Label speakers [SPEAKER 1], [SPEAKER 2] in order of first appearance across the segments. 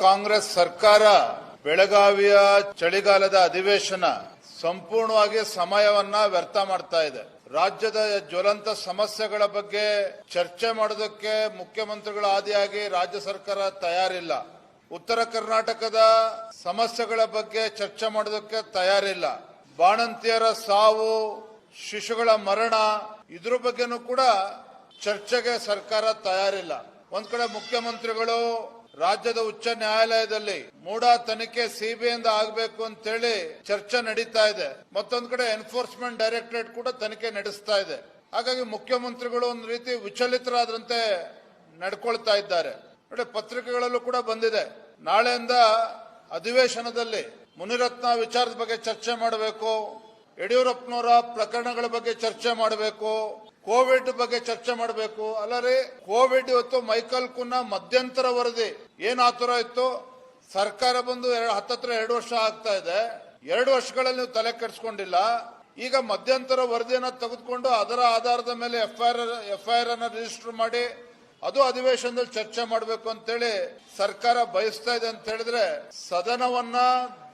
[SPEAKER 1] ಕಾಂಗ್ರೆಸ್ ಸರ್ಕಾರ ಬೆಳಗಾವಿಯ ಚಳಿಗಾಲದ ಅಧಿವೇಶನ ಸಂಪೂರ್ಣವಾಗಿ ಸಮಯವನ್ನ ವ್ಯರ್ಥ ಮಾಡ್ತಾ ಇದೆ. ರಾಜ್ಯದ ಜ್ವಲಂತ ಸಮಸ್ಯೆಗಳ ಬಗ್ಗೆ ಚರ್ಚೆ ಮಾಡೋದಕ್ಕೆ ಮುಖ್ಯಮಂತ್ರಿಗಳ ಆದಿಯಾಗಿ ರಾಜ್ಯ ಸರ್ಕಾರ ತಯಾರಿಲ್ಲ. ಉತ್ತರ ಕರ್ನಾಟಕದ ಸಮಸ್ಯೆಗಳ ಬಗ್ಗೆ ಚರ್ಚೆ ಮಾಡೋದಕ್ಕೆ ತಯಾರಿಲ್ಲ. ಬಾಣಂತಿಯರ ಸಾವು, ಶಿಶುಗಳ ಮರಣ, ಇದ್ರ ಬಗ್ಗೆನೂ ಕೂಡ ಚರ್ಚೆಗೆ ಸರ್ಕಾರ ತಯಾರಿಲ್ಲ. ಒಂದ್ ಕಡೆ ಮುಖ್ಯಮಂತ್ರಿಗಳು ರಾಜ್ಯದ ಉಚ್ಚ ನ್ಯಾಯಾಲಯದಲ್ಲಿ ಮೂಡ ತನಿಖೆ ಸಿಬಿಐಯಿಂದ ಆಗಬೇಕು ಅಂತೇಳಿ ಚರ್ಚೆ ನಡೀತಾ ಇದೆ. ಮತ್ತೊಂದು ಕಡೆ ಎನ್ಫೋರ್ಸ್ಮೆಂಟ್ ಡೈರೆಕ್ಟರೇಟ್ ಕೂಡ ತನಿಖೆ ನಡೆಸ್ತಾ ಇದೆ. ಹಾಗಾಗಿ ಮುಖ್ಯಮಂತ್ರಿಗಳು ಒಂದು ರೀತಿ ವಿಚಲಿತರಾದ್ರಂತೆ ನಡ್ಕೊಳ್ತಾ ಇದ್ದಾರೆ. ನೋಡಿ, ಪತ್ರಿಕೆಗಳಲ್ಲೂ ಕೂಡ ಬಂದಿದೆ. ನಾಳೆಯಿಂದ ಅಧಿವೇಶನದಲ್ಲಿ ಮುನಿರತ್ನ ವಿಚಾರದ ಬಗ್ಗೆ ಚರ್ಚೆ ಮಾಡಬೇಕು, ಯಡಿಯೂರಪ್ಪನವರ ಪ್ರಕರಣಗಳ ಬಗ್ಗೆ ಚರ್ಚೆ ಮಾಡಬೇಕು ಕೋವಿಡ್ ಬಗ್ಗೆ ಚರ್ಚೆ ಮಾಡಬೇಕು. ಅಲ್ಲರಿ ಕೋವಿಡ್ ಇವತ್ತು ಮೈಕಲ್ ಕುನ್ನ ಮಧ್ಯಂತರ ವರದಿ. ಏನ್ ಆತುರ ಇತ್ತು? ಸರ್ಕಾರ ಬಂದು ಎರಡು- ಹತ್ತತ್ರ ಎರಡು ವರ್ಷ ಆಗ್ತಾ ಇದೆ. ಎರಡು ವರ್ಷಗಳಲ್ಲಿ ನೀವು ತಲೆ ಕೆಡಿಸ್ಕೊಂಡಿಲ್ಲ. ಈಗ ಮಧ್ಯಂತರ ವರದಿಯನ್ನ ತೆಗೆದುಕೊಂಡು ಅದರ ಆಧಾರದ ಮೇಲೆ ಎಫ್ಐಆರ್ ಎಫ್ಐಆರ್ ಅನ್ನ ರಿಜಿಸ್ಟರ್ ಮಾಡಿ ಅದು ಅಧಿವೇಶನದಲ್ಲಿ ಚರ್ಚೆ ಮಾಡಬೇಕು ಅಂತೇಳಿ ಸರ್ಕಾರ ಬಯಸ್ತಾ ಇದೆ ಅಂತ ಹೇಳಿದ್ರೆ ಸದನವನ್ನ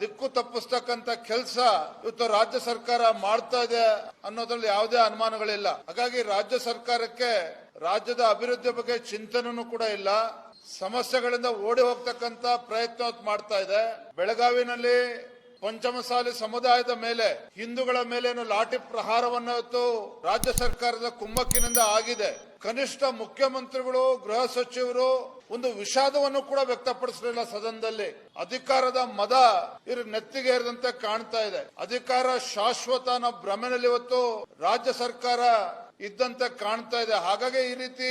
[SPEAKER 1] ದಿಕ್ಕು ತಪ್ಪಿಸ್ತಕ್ಕಂತ ಕೆಲಸ ಇವತ್ತು ರಾಜ್ಯ ಸರ್ಕಾರ ಮಾಡ್ತಾ ಇದೆ ಅನ್ನೋದ್ರಲ್ಲಿ ಯಾವುದೇ ಅನುಮಾನಗಳಿಲ್ಲ. ಹಾಗಾಗಿ ರಾಜ್ಯ ಸರ್ಕಾರಕ್ಕೆ ರಾಜ್ಯದ ಅಭಿವೃದ್ಧಿ ಬಗ್ಗೆ ಚಿಂತನೂ ಕೂಡ ಇಲ್ಲ. ಸಮಸ್ಯೆಗಳಿಂದ ಓಡಿ ಹೋಗ್ತಕ್ಕಂತ ಪ್ರಯತ್ನ ಮಾಡ್ತಾ ಇದೆ. ಬೆಳಗಾವಿನಲ್ಲಿ ಪಂಚಮಸಾಲಿ ಸಮುದಾಯದ ಮೇಲೆ, ಹಿಂದೂಗಳ ಮೇಲೆ ಲಾಠಿ ಪ್ರಹಾರವನ್ನು ರಾಜ್ಯ ಸರ್ಕಾರದ ಕುಮ್ಮಕ್ಕಿನಿಂದ ಆಗಿದೆ. ಕನಿಷ್ಠ ಮುಖ್ಯಮಂತ್ರಿಗಳು, ಗೃಹ ಸಚಿವರು ಒಂದು ವಿಷಾದವನ್ನು ಕೂಡ ವ್ಯಕ್ತಪಡಿಸಲಿಲ್ಲ ಸದನದಲ್ಲಿ. ಅಧಿಕಾರದ ಮದ ಇವ್ರ ನೆತ್ತಿಗೆ ಏರಿದಂತೆ ಕಾಣ್ತಾ ಇದೆ. ಅಧಿಕಾರ ಶಾಶ್ವತ ಅನ್ನೋ ಭ್ರಮೆನಲ್ಲಿ ಇವತ್ತು ರಾಜ್ಯ ಸರ್ಕಾರ ಇದ್ದಂತೆ ಕಾಣ್ತಾ ಇದೆ. ಹಾಗಾಗಿ ಈ ರೀತಿ